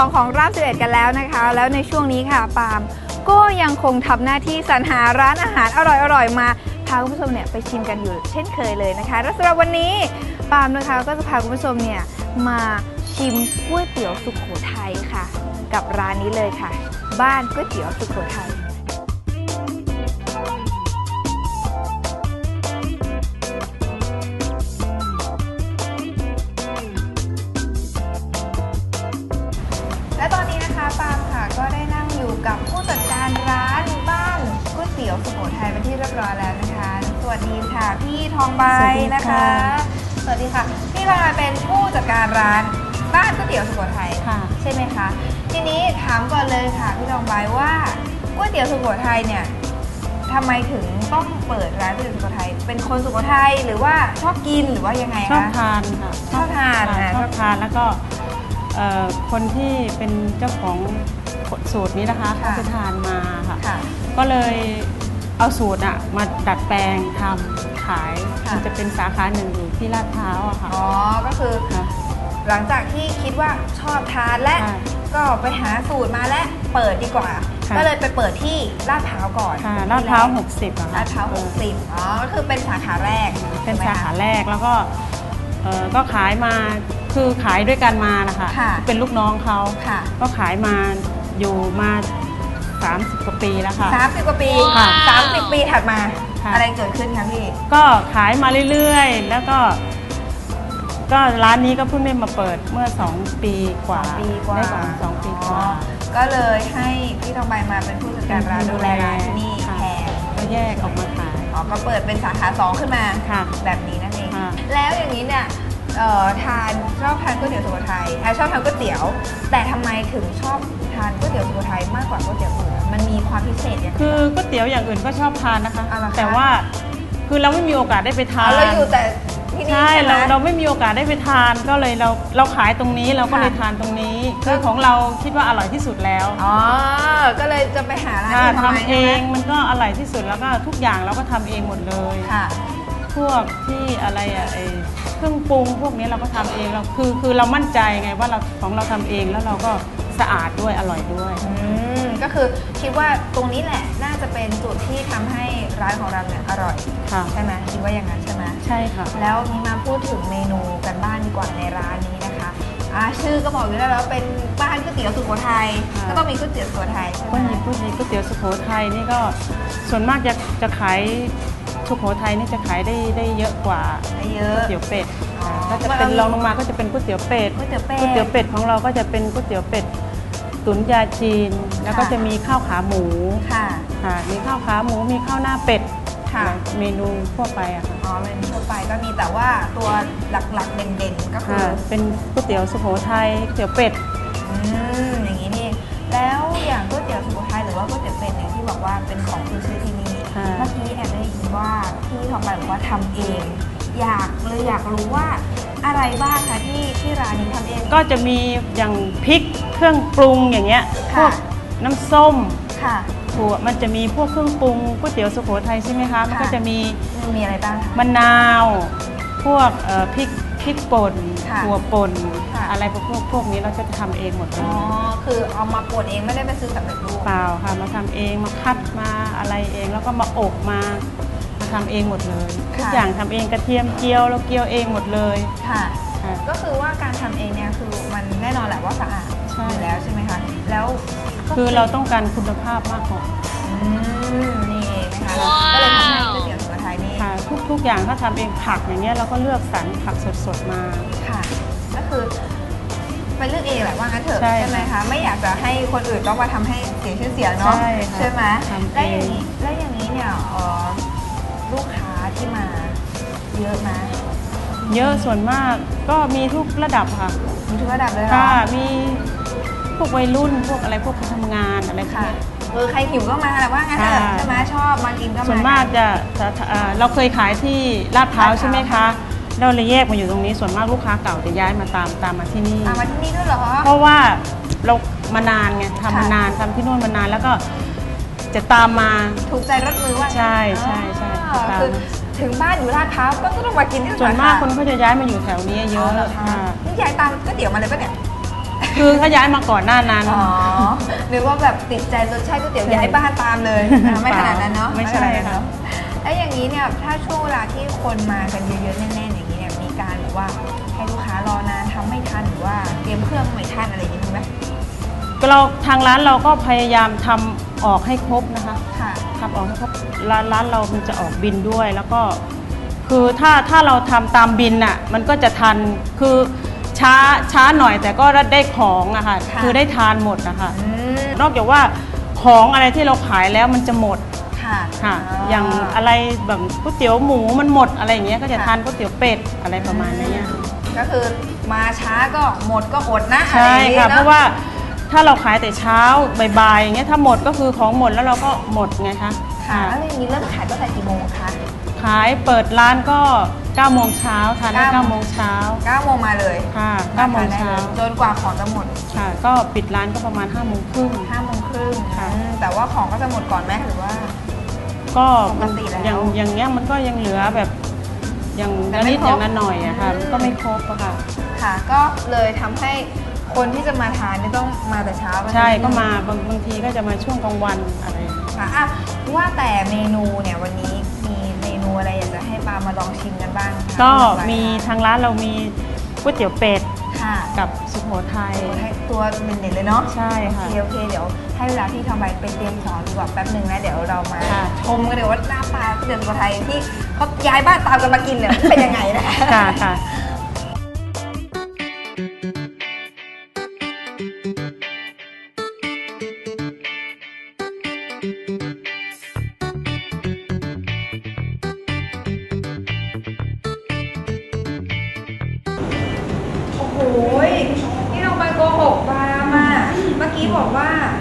2 ของราบ11กันแล้วนะคะ แล้วในช่วงนี้ค่ะปาล์มก็ยังคงทำหน้าที่สรรหาร้านอาหารอร่อยๆมาพาคุณผู้ชมเนี่ยไปชิมกันอยู่เช่นเคยเลยนะคะและสำหรับวันนี้ปาล์มนะคะก็จะพาคุณผู้ชมเนี่ยมาชิมก๋วยเตี๋ยวสุขโขทัยค่ะ กับร้านนี้เลยค่ะ บ้านก๋วยเตี๋ยวสุขโขทัย กับผู้จัดการร้านบ้านก๋วยเตี๋ยวสุโขทัยเป็นที่เรียบร้อยแล้วนะคะ สวัสดีค่ะพี่ทองใบสวัสดีนะคะค่ะสวัสดีค่ะพี่ทองใบเป็นผู้จัดการร้านบ้านก๋วยเตี๋ยวสุโขทัยค่ะ ใช่ไหมคะ ทีนี้ถามก่อนเลยค่ะพี่ทองใบว่าก๋วยเตี๋ยวสุโขทัยเนี่ยทำไมถึงต้องเปิดร้านก๋วยเตี๋ยวสุโขทัยเป็นคนสุโขทัยหรือว่าชอบกินหรือว่ายังไงชอบคะทานค่ะชอบทานค่ะอ่าชอบทานแล้วก็เอ่อคนที่เป็นเจ้าของ สูตรนี้นะคะเขาจะทานมาค่ะ ค่ะ ก็เลยเอาสูตรอะมาดัดแปลงทำขายค่ะ มันจะเป็นสาขาหนึ่งอยู่ที่ลาดพร้าวอะค่ะอ๋อ ก็คือ ค่ะ หลังจากที่คิดว่าชอบทานและค่ะก็ไปหาสูตรมาและเปิดดีกว่า ค่ะ ก็เลยไปเปิดที่ลาดพร้าวก่อนค่ะลาดพร้าว60อะค่ะลาดพร้าวเออ60อ๋อ ก็คือเป็นสาขาแรกเป็นถูกไหมสาคะขาแรกแล้วก็เอ่อก็ขายมาคือขายด้วยกันมานะคะค่ะ เป็นลูกน้องเขา ค่ะ ก็ขายมา อยู่มา 30กว่าปีแล้วค่ะ สามสิบกว่าปีค่ะสามสิบปีถัดมา ค่ะ อะไรเกิดขึ้นคะพี่ ก็ขายมาเรื่อยๆ แล้วก็ ก็ร้านนี้ก็เพิ่งได้มาเปิดเมื่อ 2 ปีกว่าสองปีกว่าได้กว่าสองปีกว่าอ๋อก็เลยให้พี่ทองใบมาเป็นผู้จัดการร้านดูแลร้านที่นี่ค่ะ แทนก็แยกออกมาขาย อ๋อก็เปิดเป็นสาขาสองขึ้นมา ค่ะแบบนี้นั่นเอง ค่ะ แล้วอย่างนี้เนี่ย เอ่อทานชอบทานก๋วยเตี๋ยวสุโขทัยอะชอบทานก๋วยเตี๋ยว แต่ทำไมถึงชอบทานก๋วยเตี๋ยวสุโขทัยมากกว่าก๋วยเตี๋ยวอื่นมันมีความพิเศษยังไง คือก๋วยเตี๋ยวอย่างอื่นก็ชอบทานนะคะ อ๋อเหรอคะ แต่ว่าคือเราไม่มีโอกาสได้ไปทาอ๋อนเราอยู่แต่ที่นี่ใช่ใช่ไหม เราเราไม่มีโอกาสได้ไปทานก็เลยเราเราขายตรงนี้เราก็ค่ะ เลยทานตรงนี้คือของเราคิดว่าอร่อยที่สุดแล้วอ๋อ ก็เลยจะไปหาร้านค่ะที่ทำไมทำเองมันก็อร่อยที่สุดแล้วก็ทุกอย่างเราก็ทำเองหมดเลย ค่ะ พวกที่อะไรอะไอเครื่องปรุงพวกนี้เราก็ทำเองเราคือคือเรามั่นใจไงว่าเราของเราทำเองแล้วเราก็สะอาดด้วยอร่อยด้วย อืมก็คือคิดว่าตรงนี้แหละน่าจะเป็นจุดที่ทำให้ร้านของเราเนี่ยอร่อยค่ะ ใช่ไหมคิดว่าอย่างนั้นใช่ไหม ใช่ค่ะ แล้วนี้มาพูดถึงเมนูกันบ้างดีกว่าในร้านนี้นะคะอ่าชื่อก็บอกอยู่แล้วแล้วเป็นบ้านก๋วยเตี๋ยวสุโขทัยค่ะ ก็ต้องมีก๋วยเตี๋ยวสุโขทัยใช่ไหมก๋วยเตี๋ยวก๋วยเตี๋ยวก๋วยเตี๋ยวสุโขทัยนี่ก็ส่วนมากจะจะขาย สุโขทัยนี่จะขายได้ได้เยอะกว่าได้เยก๋อะวยเตี๋ยวเป็ดอ๋อก็จะเป็นรองลงมาก็จะเป็นก๋วยเตี๋ยวเป็ดก๋วยเตี๋ยวเป็ดก๋วยเตี๋ยวเป็ดของเราก็จะเป็นก๋วยเตี๋ยวเป็ดตุ๋นยาจีน แล้วก็ค่ะ จะมีข้าวขาหมูค่ะ ค่ะมีข้าวขาหมูมีข้าวหน้าเป็ดค่ะ เมนูทั่วไปอะค่ะอ๋อเป็นทั่วไปก็มีแต่ว่าตัวหลักๆเด่นๆก็คืค่ะอเป็นก๋วยเตี๋ยวสุโขทัยก๋วยเตี๋ยวเป็ด อืมอย่างนี้นี่เองแล้วอย่างก๋วยเตี๋ยวสุโขทัยหรือว่าก๋วยเตี๋ยวเป็ดเนี่ยที่บอกว่าเป็นของคุณชื่อที่นี่ค่ะ เมื่อกี้แอบได้ยิน ว่าพี่ทองใบบอกว่าทำเอง อยากเลยอยากรู้ว่าอะไรบ้างคะที่ที่ร้านนี้ทำเอง ก็จะมีอย่างพริกเครื่องปรุงอย่างเงี้ยพค่ะวกน้ำส้มค่ะ ถั่วมันจะมีพวกเครื่องปรุงก๋วยเตี๋ยวสุโขทัยใช่ไหมคะมันก็ค่ะ จะมีมันมีอะไรบ้างคะ มะนาว พวกเอ่อพริกพริกป่นค่ะถั่วป่นค่ะ อะไรพวกพวกพวกนี้เราจะทำเองหมดเลอ๋อยคือเอามาป่นเองไม่ได้ไปซื้อสำเร็จรูป เปล่าค่ะมาทำเองมาคัดมาอะไรเองแล้วก็มาอบมา มาทำเองหมดเลยค่ะทุกอย่างทำเองกระเทียมเจียวเราเกียวเองหมดเลย ค่ะ ค่ะ ก็คือว่าการทำเองเนี่ยคือมันแน่นอนแหละว่าสะอาดใช่ อยู่แล้วใช่ไหมคะ แล้วก็คือเราต้องการคุณภาพมากกว่าอืมนี่เองนะคะก็เลยทำให้ก๋วยเตี๋ยวสุโขทัยนี่ ค่ะทุกทุกอย่างถ้าทำเองผักอย่างเงี้ยเราก็เลือกสรรผักสดๆมา ค่ะ ก็คือไปเลือกเองแหละว่างั้นเถอะใช่ไหมคะไม่อยากจะให้คนอื่นต้องมาทำให้เสียชื่อเสียงเนาะใช่ค่ะใช่ไหมทำเอง แล้วอย่างนี้แล้วอย่างนี้เนี่ยเอ่อ ลูกค้าที่มาเยอะไหมเยอะส่วนมากก็มีทุกระดับค่ะ มีทุกระดับเลยเหรอค่ะมีพวกวัยรุ่นพวกอะไรพวกคนทำงานอะไรพวกค่ะเนี้ยเออใครหิวก็มาแหละว่างั้นเถอะค่ะ ใช่ไหมชอบมากินก็มาส่วนมากจะจะเอ่อเราเคยขายที่ลาดพร้าวลาดพร้าวใช่ไหมคะเราเลยแยกมาอยู่ตรงนี้ส่วนมากลูกค้าเก่าจะย้ายมาตามตามมาที่นี่ตามมาที่นี่ด้วยเหรอ เพราะว่าเรามานานไงทำมาค่ะนานทำที่นู่นมานานแล้วก็จะตามมา ถูกใจรถมือว่างั้นใช่ใช่ใช่ อ๋อตามคือถึงบ้านอยู่ลาดพร้าวก็ต้องมากินที่ส่วนมากสขคนเขาจะย้ายมาอยู่แถวนี้เยอะเหรอคะค่ะนี่ยายตามก๋วยเตี๋ยวมาเลยปะเนี่ยคือเขาย้ายมาก่อนหน้านั้นอ๋อนึกว่าแบบติดใจรสชาติก๋วยเตี๋ยวย้ายบ้านตามเลยอะไม่ขนาดนั้นเนาะไม่ใช่ขนาดนั้นค่ะเนาะแล้วอย่างนี้เนี่ยถ้าช่วงเวลาที่คนมากันเยอะๆแน่นๆอย่างนี้เนี่ยมีการแบบว่าให้ลูกค้ารอนานทำไม่ทันหรือว่าเตรียมเครื่องไม่ทันอะไรอย่างนี้มีไหมเราทางร้านเราก็พยายามทำ ออกให้ครบนะคะค่ะทำออกให้ครบร้านร้านเรามันจะออกบินด้วยแล้วก็ คือถ้าถ้าเราทำตามบินน่ะมันก็จะทันคือช้าช้าหน่อยแต่ก็ได้ของอะค่ะค่ะ คือได้ทานหมดนะคะอืมนอกจากว่าของอะไรที่เราขายแล้วมันจะหมด ค่ะค่ะอย่างอะไรแบบก๋วยเตี๋ยวหมูมันหมดอะไรอย่างเงี้ยก็จะค่ะทานก๋วยเตี๋ยวเป็ดอะไรประมาณนี้ยก็คือมาช้าก็หมดก็อดนะใช่อไรอย่างนี้ค่ะนเพราะว่า ถ้าเราขายแต่เช้าบ่ายๆอย่างเงี้ยถ้าหมดก็คือของหมดแล้วเราก็หมดไงคะค่ะค่ะแล้วอย่างนี้เริ่มขายตั้งแต่กี่โมงคะขายเปิดร้านก็9โมงเช้าทานได้เก้า9โมงเช้า9โมงมาเลยค่ะ9โมงเช้าจนกว่าของจะหมดค่ะ ก็ปิดร้านก็ประมาณ5โมงครึ่ง5โมงครึ่งค่ะอืมแต่ว่าของก็จะหมดก่อนไหมหรือว่า ก็ปกติแล้วอย่างอย่างเงี้ยมันก็ยังเหลือแบบอย่างแต่ละไม่นิดครบอย่างละหน่อยอะค่ะอืมมันก็ไม่ครบอะค่ะ ค่ะ ก็เลยทำให้ คนที่จะมาทานนี่ต้องมาแต่เช้าใช่ก็มาบางบางทีก็จะมาช่วงกลางวันอะไรอย่างเงี้ยค่ะอะว่าแต่เมนูเนี่ยวันนี้มีเมนูอะไรอยากจะให้ปามาลองชิมกันบ้างคะก็สำหรับรายมีการทางร้านเรามีก๋วยเตี๋ยวเป็ดค่ะกับสุโขทัย ให้ตัวเด่นๆเลยเนาะใช่โอค่ะเคโอเคเดี๋ยวให้เวลาพี่ทำไปไปเตรียมของดีกว่าแป๊บหนึ่งนะเดี๋ยวเรามาค่ะ ชมกันเดี๋ยวว่าหน้าตาเดือนสุโขทัยที่เขาย้ายบ้านตามกันมากินเนี่ยเป็นยังไงนะค่ะค่ะโ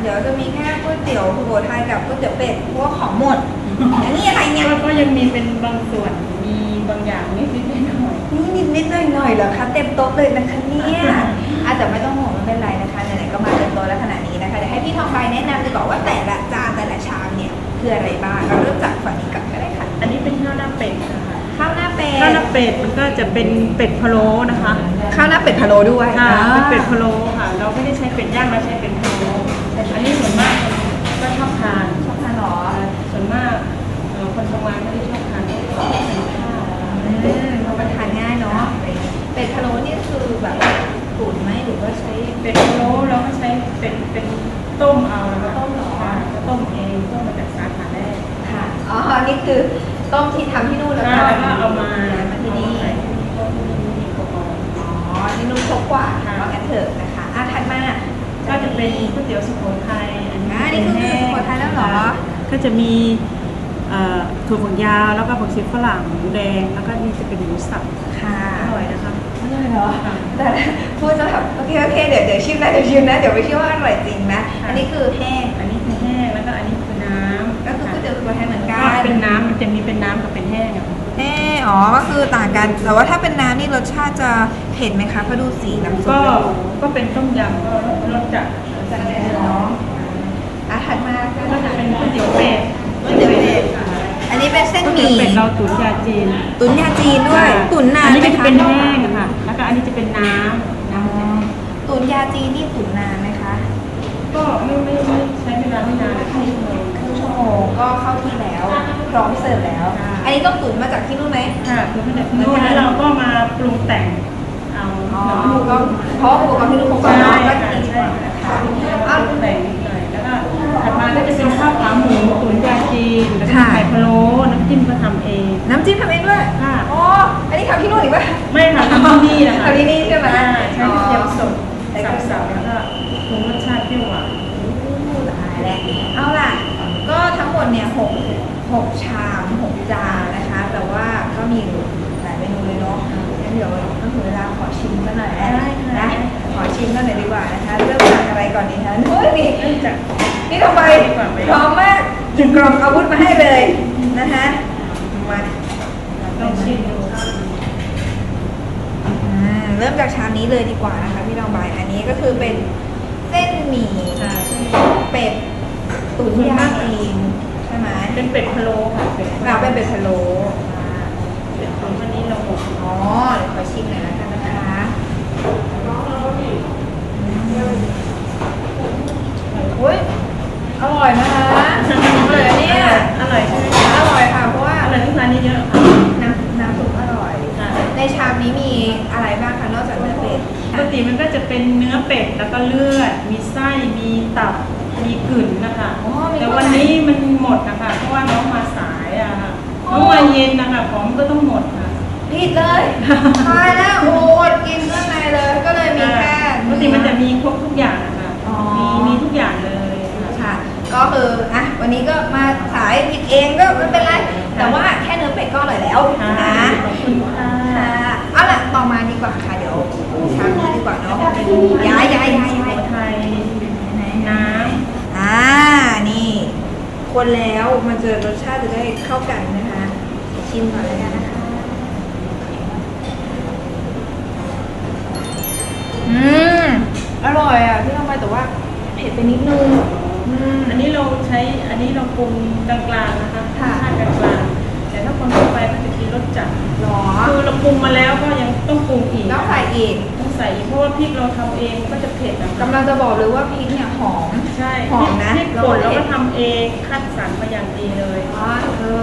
เดี๋ยวจะมีแค่ก๋วยเตี๋ยวสุโขทัยกับก๋วยเตี๋ยวเป็ดเพราะว่าของหมดอันนี้อะไรเนี่ยก็ก็ยังมีเป็นบางส่วนมีบางอย่างนิดนิดๆหน่อยนี่นิดนิดหน่อยหน่อยๆเหรอคะเต็มโต๊ะเลยนะคะเนี่ยอาจจะแต่ไม่ต้องห่วงไม่เป็นไรนะคะไหนๆก็มาเต็มโต๊ะแล้วขนาดนี้นะคะเดี๋ยวให้พี่ทองใบแนะนำดีกว่าว่าแต่ละจานแต่ละชามเนี่ยคืออะไรบ้างเราเริ่มจากฝั่งนี้ก่อนก็ได้ค่ะๆอันนี้เป็นข้าวหน้าเป็ดนะคะข้าวหน้าเป็ดข้าวหน้าเป็ดมันก็จะเป็นเป็ดพะโล้นะคะ ข้าวหน้าเป็ดพะโล้ด้วยค่ะอ่าเป็นเป็ดพะโล้ค่ะ เราไม่ได้ใช้เป็ดย่างเราใช้เป็ดพะโล้อั นนี้ส่วนมากก็ชอบทานชอบทานหรอ ส่วนมากเอ่อคนทำงานไม่ได้ชอบทานชอบทานข้าวอืมเพราะมันทานง่ายเนาะเป็ดพะโล้นี่คือแบบตุ๋นไหมหรือว่าใช้เป็ดพะโล้เราก็ใช้เป็ดเป็นต้มเอาแล้วก็ต้มหรอค่ะก็ต้มเองต้มมาจากสาขาแรกค่ะอ๋อนี่คือต้มที่ทำที่นู่นแล้วแล้วก็เอามามาที่นี่ใส่ที่นี่ก็ที่นี่มีกระป๋องอ๋อที่นู่นครบกว่าค่ะว่ากันเถอะนะคะอะถัดมา ก็จะ เป็นก๋วยเตี๋ยวสุโขทัยอันนี้อ่านี่คือก๋วยเตี๋ยวสุโขทัยแล้วเหรอ ก็จะมีเอ่อถั่วฝักยาวแล้วก็ผักชีฝรั่งหมูแดงแล้วก็นี่จะเป็นหมูสับค่ะอร่อยนะคะอร่อยเหรอแต่พูดจะแบบโอเคโอเคเดี๋ยวเดี๋ยวชิมนะเดี๋ยวชิมนะเดี๋ยวไปชิมว่าอร่อยจริงนะอันนี้คือแห้งอันนี้คือแห้งแล้วก็อันนี้คือน้ำก็คือก๋วยเตี๋ยวสุโขทัยเหมือนกัก็นเป็นน้ำมันจะมีเป็นน้ำกับเป็นแห้งอะแห้งอ๋อ ก็คือต่างกัน แต่ว่าถ้าเป็นน้ำนี่รสชาติจะเผ็ดไหมคะเพราะดูสีน้ำซุปก็แล้วก็เป็นต้มยำก็รสจัด จัดเลยเนาะอะถัดมาก็ก็จะเป็นก๋วยเตี๋ยวเป็ดก๋วยเตี๋ยวเป็ดอันนี้เป็นเส้นก๋วยหเตี๋ยวมี่เป็ดเราตุ๋นยาจีนตุ๋นยาจีนด้วยตุ๋นนานอันนี้ไหมก็จะคะเป็นแห้งอะค่ะ แล้วก็อันนี้จะเป็นน้ำอ๋อน้ำตุ๋นยาจีนนี่ตุ๋นนานไหมคะก็ไม่ไม่ไม่ใช้เวลาไม่นานแค่ชั่วโมง ครึ่งชั่วโมงก็เข้าที่แล้ว พร้อมเสิร์ฟแล้ว ค่ะ อันนี้ต้องตุ๋นมาจากที่นู่นไหม ค่ะคือมันจะนู่นแล้วเราก็มาปรุงแต่งเอาอ๋อก็เพราะว่าอุปกรณ์ที่นู่นคงก็ใช่ก็ค่ะดีกใช่ว่า ค่ะนะคะเอาเอาปรุงแต่งนิดหน่อยแล้วก็ถัดมาก็จะเป็นข้าวขาหมูตุ๋นยาจีนแล้วก็ค่ะไข่พะโล้น้ำจิ้มก็ทำเอง น้ำจิ้มทำเองด้วยค่ะ อ๋อ อันนี้ทำที่นู่นอีกปะไม่ค่ะทำที่นี่นะคะทำที่นี่ใช่ไหมอ่าใช้กระเทียมสดใช้กระเทียมสสัดบๆแล้วก็ปรุงรสชาติเปรี้ยวหวานอู้ตายแล้วเอาล่ะ ก็ทั้งหมดเนี่ยหกหกชามหกจานนะคะ แต่ว่าก็มีหลายเมนูเลยเนาะงั้นเดี๋ยวก็ถึงเวลาขอชิมกันหน่อยนะนะขอชิมกันหน่อยดีกว่านะคะเริ่มจาก อะไรก่อนดีคะเฮ้ยนี่เริ่มจากนี่ทำไมดีกว่าไหมพร้อมมากถึงกรอบอาวุธมาให้เลยนะคะมาต้องชิมดูอ่าเริ่มจากชามนี้เลยดีกว่านะคะพี่น้องบายอันนี้ก็คือเป็นเส้นหมี่ค่ะเป็ดตุ๋นยาจีนใช่ไหมเป็นเป็ดพะโล้ค่ะเป็ดพะโล้เราเป็นเป็ดพะโล้ เป็ดแล้วก็เลือด มีไส้มีตับมีกลืนนะคะแต่วันนี้มันหมดนะคะเพราะว่าน้องมาสายอะค่ะน้องมาเย็นนะคะพร้อมก็ต้องหมดค่ะ ผิดเลยตายแล้วโอ้อดกินข้างในเลย ก็เลยมีแค่ปกติมันจะมีครบทุกอย่างอะค่ะมีมีทุกอย่างเลยค่ะ ก็คืออะวันนี้ก็มาสายผิดเองก็ไม่เป็นไรแต่ว่า แล้วมันจะรสชาติจะได้เข้ากันนะคะ ชิมก่อนเลยกันนะคะอืมอร่อยอะที่ทำไปแต่ว่าเผ็ดไปนิดนึงอืมำอันนี้เราใช้อันนี้เราปรุงกลางๆนะคะค่ะรสชาติกลางๆแต่ถ้าคนทั่วไปก็จะกินรสจัดหรอคือเราปรุงมาแล้วก็ยังต้องปรุงอีกแล้วใส่อีกต้อง ใส่อีกเพราะว่าพริกเราทำเองก็จะเผ็ดนะคะกำลังจะบอกเลยว่าพริกเนี่ยหอม ใช่หอมนะพริกป่นเราก็ทำเองคัดสรรมาอย่างดีเลย อ๋อเออ